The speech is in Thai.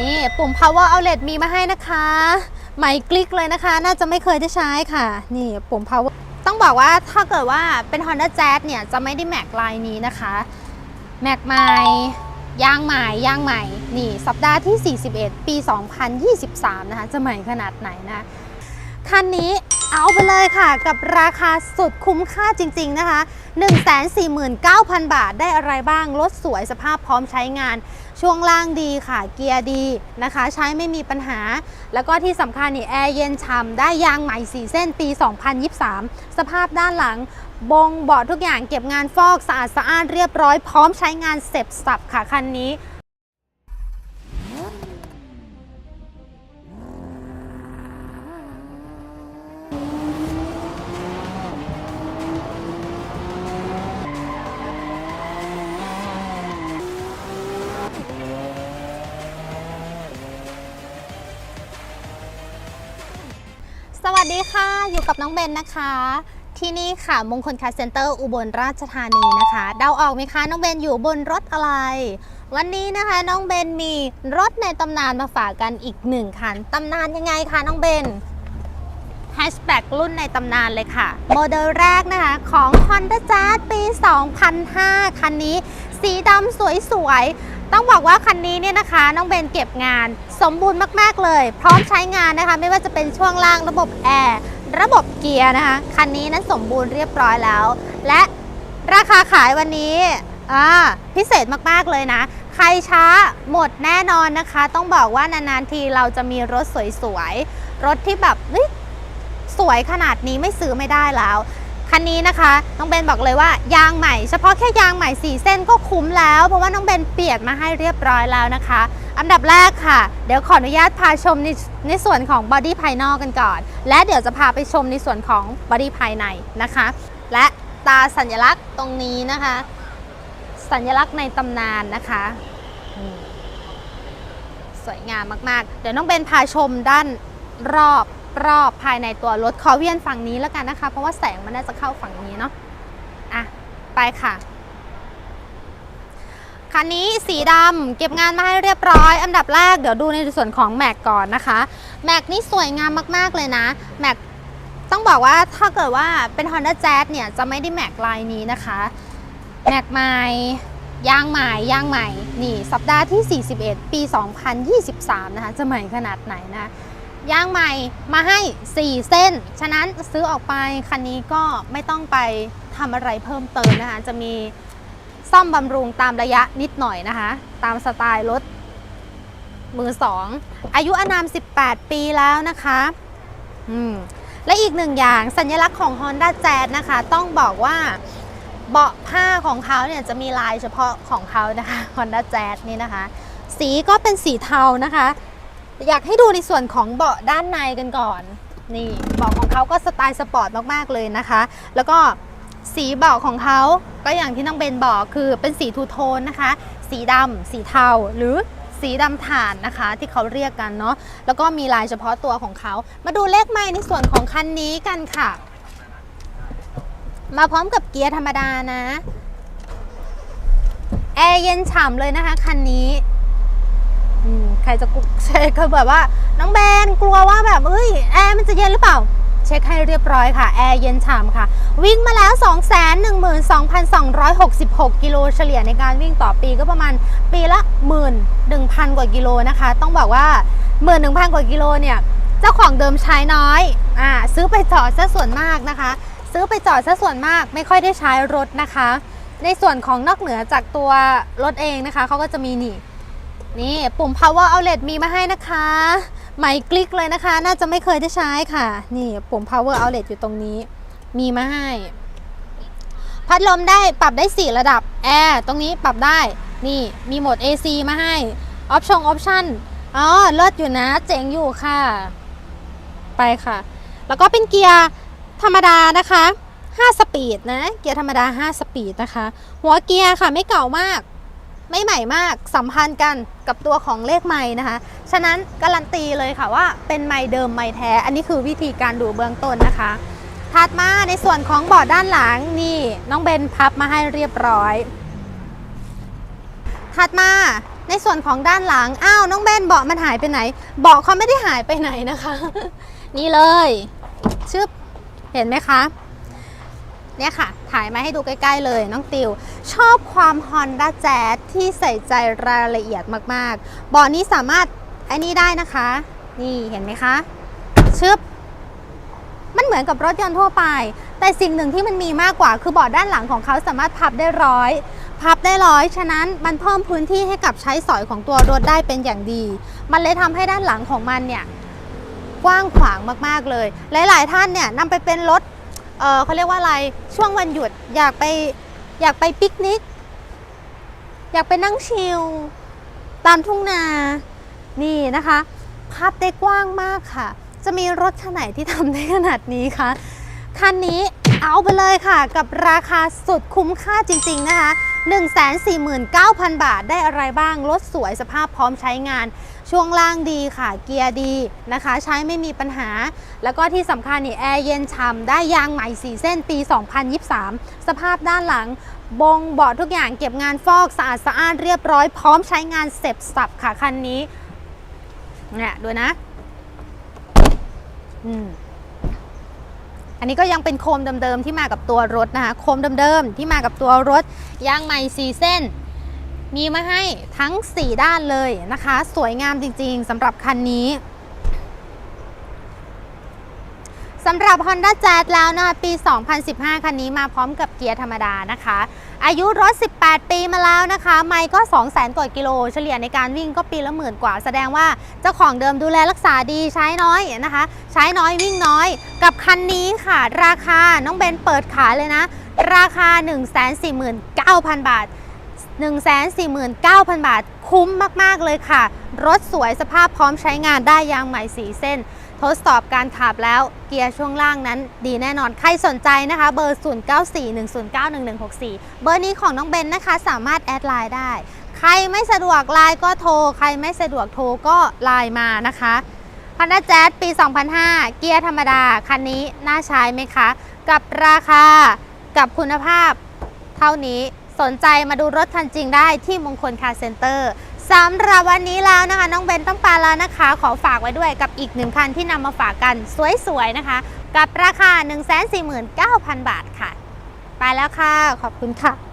นี่ปุ่ม power outlet มีมาให้นะคะไม่กลิกเลยนะคะ น่าจะไม่เคยได้ใช้ค่ะ นี่ปุ่ม power ต้องบอกว่าถ้าเกิดว่าเป็น Honda Jazz เนี่ยจะไม่ได้แม็กลายนี้นะคะแม็กใหม่ยางใหม่ยางใหม่ นี่ สัปดาห์ที่ 41 ปี 2023 นะคะ จะใหม่ขนาดไหนนะ คันนี้ เอาไปเลยค่ะกับราคาสุดคุ้มค่าจริง ๆ นะคะ 149,000 บาทได้อะไรบ้าง รถสวยสภาพพร้อมใช้งาน ช่วงล่างดีค่ะ เกียร์ดีนะคะ ใช้ไม่มีปัญหา แล้วก็ที่สำคัญนี่แอร์เย็นฉ่ำได้ยางใหม่4เส้นปี 2023 สภาพด้านหลังบงเบาะทุกอย่างเก็บงานฟอกสะอาดสะอ้านเรียบร้อยพร้อมใช้งานเสร็จสับค่ะคันนี้ สวัสดีค่ะ อยู่กับน้องเบนนะคะ ที่นี่ค่ะมงคลคาเซ็นเตอร์อุบลราชธานีนะคะ เดาออกไหมคะ น้องเบนอยู่บนรถอะไร วันนี้นะคะน้องเบนมีรถในตำนานมาฝากกันอีกหนึ่งคันตำนานยังไงคะน้องเบนแฮชแบ็กรุ่นในตำนานเลยค่ะ โมเดลแรกนะคะของ Honda Jazz ปี 2005 คันนี้ สีดำสวยๆ ต้องบอกว่าคันนี้เนี่ยนะคะ น้องเบนเก็บงาน สมบูรณ์มากๆเลย พร้อมใช้งานนะคะ ไม่ว่าจะเป็นช่วงล่างระบบแอร์ระบบเกียร์นะคะ คันนี้นั้นสมบูรณ์เรียบร้อยแล้ว และราคาขายวันนี้พิเศษมากๆเลยนะ ใครช้าหมดแน่นอนนะคะ ต้องบอกว่านานๆทีเราจะมีรถสวยๆ รถที่แบบสวยขนาดนี้ไม่ซื้อไม่ได้แล้ว คันนี้นะคะ น้องเบนบอกเลยว่ายางใหม่เฉพาะแค่ยางใหม่ 4 เส้นก็คุ้มแล้ว เพราะว่าน้องเบนเปลี่ยนมาให้เรียบร้อยแล้วนะคะ อันดับแรกค่ะ เดี๋ยวขออนุญาตพาชมในในส่วนของบอดี้ภายนอกกันก่อน และเดี๋ยวจะพาไปชมในส่วนของบอดี้ภายในนะคะ และตาสัญลักษณ์ตรงนี้นะคะ สัญลักษณ์ในตำนานนะคะสวยงามมาก ๆ เดี๋ยวน้องเบนพาชมด้านรอบ รอบภายในตัวรถขอเวียนฝั่งนี้แล้วกันนะคะ เพราะว่าแสงมันน่าจะเข้าฝั่งนี้เนาะอะไปค่ะคันนี้สีดำเก็บงานมาให้เรียบร้อย อันดับแรกเดี๋ยวดูในส่วนของแม็กก่อนนะคะแม็กนี่สวยงามมากๆเลยนะแม็กต้องบอกว่าถ้าเกิดว่าเป็น Honda Jazz เนี่ยจะไม่ได้แม็กลายนี้นะคะแม็กใหม่ยางใหม่ย่างใหม่นี่ สัปดาห์ที่ 41 ปี 2023 นะคะ จะใหม่ขนาดไหนนะ ยางใหม่มาให้ 4 เส้น ฉะนั้นซื้อออกไปคันนี้ก็ไม่ต้องไปทำอะไรเพิ่มเติมนะคะ จะมีซ่อมบำรุงตามระยะนิดหน่อยนะคะ ตามสไตล์รถมือสอง อายุอานาม 18 ปีแล้วนะคะอืมและอีกหนึ่งอย่างสัญลักษณ์ของ Honda Jazz นะคะ ต้องบอกว่าเบาะผ้าของเขาเนี่ยจะมีลายเฉพาะของเขานะคะ Honda Jazz นี่นะคะ สีก็เป็นสีเทานะคะ อยากให้ดูในส่วนของเบาะด้านในกันก่อน นี่เบาะของเขาก็สไตล์สปอร์ตมากๆเลยนะคะ แล้วก็สีเบาะของเขาก็อย่างที่น้องเบนบอกคือเป็นสีทูโทนนะคะ สีดำสีเทาหรือสีดำถ่านนะคะ ที่เขาเรียกกันเนาะแล้วก็มีลายเฉพาะตัวของเขา มาดูเลขไม้ในส่วนของคันนี้กันค่ะ มาพร้อมกับเกียร์ธรรมดานะแอร์เย็นฉ่ำเลยนะคะคันนี้ ใครจะกุเช็คคือแบบว่า น้องแบนกลัวว่าแบบเอ้ยแอร์มันจะเย็นหรือเปล่า เช็คให้เรียบร้อยค่ะ แอร์เย็นฉ่ำค่ะ วิ่งมาแล้ว 212,266 กิโลเฉลี่ยในการวิ่งต่อปีก็ประมาณปีละ 11,000 กว่ากิโลนะคะ ต้องบอกว่า 11,000 กว่ากิโลเนี่ยเจ้าของเดิมใช้น้อยอ่าซื้อไปจอดซะส่วนมากนะคะ ซื้อไปจอดซะส่วนมากไม่ค่อยได้ใช้รถนะคะ ในส่วนของนอกเหนือจากตัวรถเองนะคะเขาก็จะมีนี่ นี่ปุ่ม power outlet มีมาให้นะคะใหม่กลิกเลยนะคะ น่าจะไม่เคยได้ใช้ค่ะ นี่ปุ่ม power outlet อยู่ตรงนี้ มีมาให้ พัดลมได้ปรับได้ 4 ระดับแอร์ตรงนี้ปรับได้ นี่มีโหมด AC มาให้ออปชั่นออปชั่นอ๋อเลิศอยู่นะ เจ๋งอยู่ค่ะ ไปค่ะ แล้วก็เป็นเกียร์ธรรมดานะคะ 5 สปีดนะ เกียร์ธรรมดา 5 สปีดนะคะ หัวเกียร์ค่ะไม่เก่ามาก ไม่ใหม่มากสัมพันธ์กันกับตัวของเลขไม้นะคะ ฉะนั้นการันตีเลยค่ะว่าเป็นไม้เดิมไม้แท้ อันนี้คือวิธีการดูเบื้องต้นนะคะถัดมาในส่วนของเบาะด้านหลังนี่น้องเบนพับมาให้เรียบร้อย ถัดมาในส่วนของด้านหลังอ้าวน้องเบนเบาะมันหายไปไหนเบาะเขาไม่ได้หายไปไหนนะคะ นี่เลยชึบเห็นไหมคะเนี่ยค่ะ ถ่ายมาให้ดูใกล้ ๆ เลยน้องติว ชอบความ Honda Jazz ที่ใส่ใจรายละเอียดมากๆเบาะนี้สามารถไอ้นี่ได้นะคะ นี่เห็นไหมคะ ชึบ มันเหมือนกับรถยนต์ทั่วไป แต่สิ่งหนึ่งที่มันมีมากกว่าคือเบาะด้านหลังของเขาสามารถพับได้ร้อยพับได้ร้อย ฉะนั้นมันเพิ่มพื้นที่ให้กับใช้สอยของตัวรถได้เป็นอย่างดี มันเลยทำให้ด้านหลังของมันเนี่ยกว้างขวางมากๆเลย หลาย ๆ ท่านเนี่ยนำไปเป็นรถ เออเขาเรียกว่าอะไรช่วงวันหยุดอยากไปอยากไปปิกนิก อยากไปนั่งชิลตามทุ่งนานี่นะคะภาพได้กว้างมากค่ะ จะมีรถคันไหนที่ทำได้ขนาดนี้คะคันนี้เอาไปเลยค่ะ กับราคาสุดคุ้มค่าจริง ๆ นะคะ 149,000 บาทได้อะไรบ้าง รถสวยสภาพพร้อมใช้งาน ช่วงล่างดีค่ะ เกียร์ดีนะคะ ใช้ไม่มีปัญหา แล้วก็ที่สำคัญนี่แอร์เย็นฉ่ำได้ยางใหม่4เส้นปี 2023 สภาพด้านหลังบงเบาะทุกอย่างเก็บงานฟอกสะอาดสะอ้านเรียบร้อยพร้อมใช้งานเสร็จสับค่ะคันนี้เนี่ยดูนะ อืม อันนี้ก็ยังเป็นโคมเดิมๆที่มากับตัวรถนะคะโคมเดิมๆที่มากับตัวรถยางใหม่4เส้น มีมาให้ทั้ง 4 ด้านเลยนะคะ สวยงามจริงๆสำหรับคันนี้ สำหรับ Honda Jazz แล้วนะคะปี 2015 คันนี้มาพร้อมกับเกียร์ธรรมดานะคะ อายุรถ 18 ปีมาแล้วนะคะ ไมล์ก็ 200,000กว่ากิโล เฉลี่ยในการวิ่งก็ปีละหมื่นกว่า แสดงว่าเจ้าของเดิมดูแลรักษาดีใช้น้อยนะคะ ใช้น้อยวิ่งน้อย กับคันนี้ค่ะ ราคาน้องเบนเปิดขายเลยนะ ราคา 149,000 บาท149,000 บาท คุ้มมาก ๆ เลยค่ะ รถสวยสภาพพร้อมใช้งานได้ยางใหม่4เส้น ทดสอบการขับแล้วเกียร์ช่วงล่างนั้นดีแน่นอน ใครสนใจนะคะ เบอร์ 0941091164 เบอร์นี้ของน้องเบนนะคะ สามารถแอดไลน์ได้ ใครไม่สะดวกไลน์ก็โทร ใครไม่สะดวกโทรก็ไลน์มานะคะ Honda Jazz ปี 2005 เกียร์ธรรมดา คันนี้น่าใช้ไหมคะ กับราคากับคุณภาพเท่านี้สนใจมาดูรถคันจริงได้ที่มงคลคาร์เซ็นเตอร์ สำหรับวันนี้แล้วนะคะ น้องเบนต้องไปแล้วนะคะ ขอฝากไว้ด้วยกับอีกหนึ่งคันที่นำมาฝากกันสวยๆนะคะ กับราคา 149,000 บาทค่ะ ไปแล้วค่ะ ขอบคุณค่ะ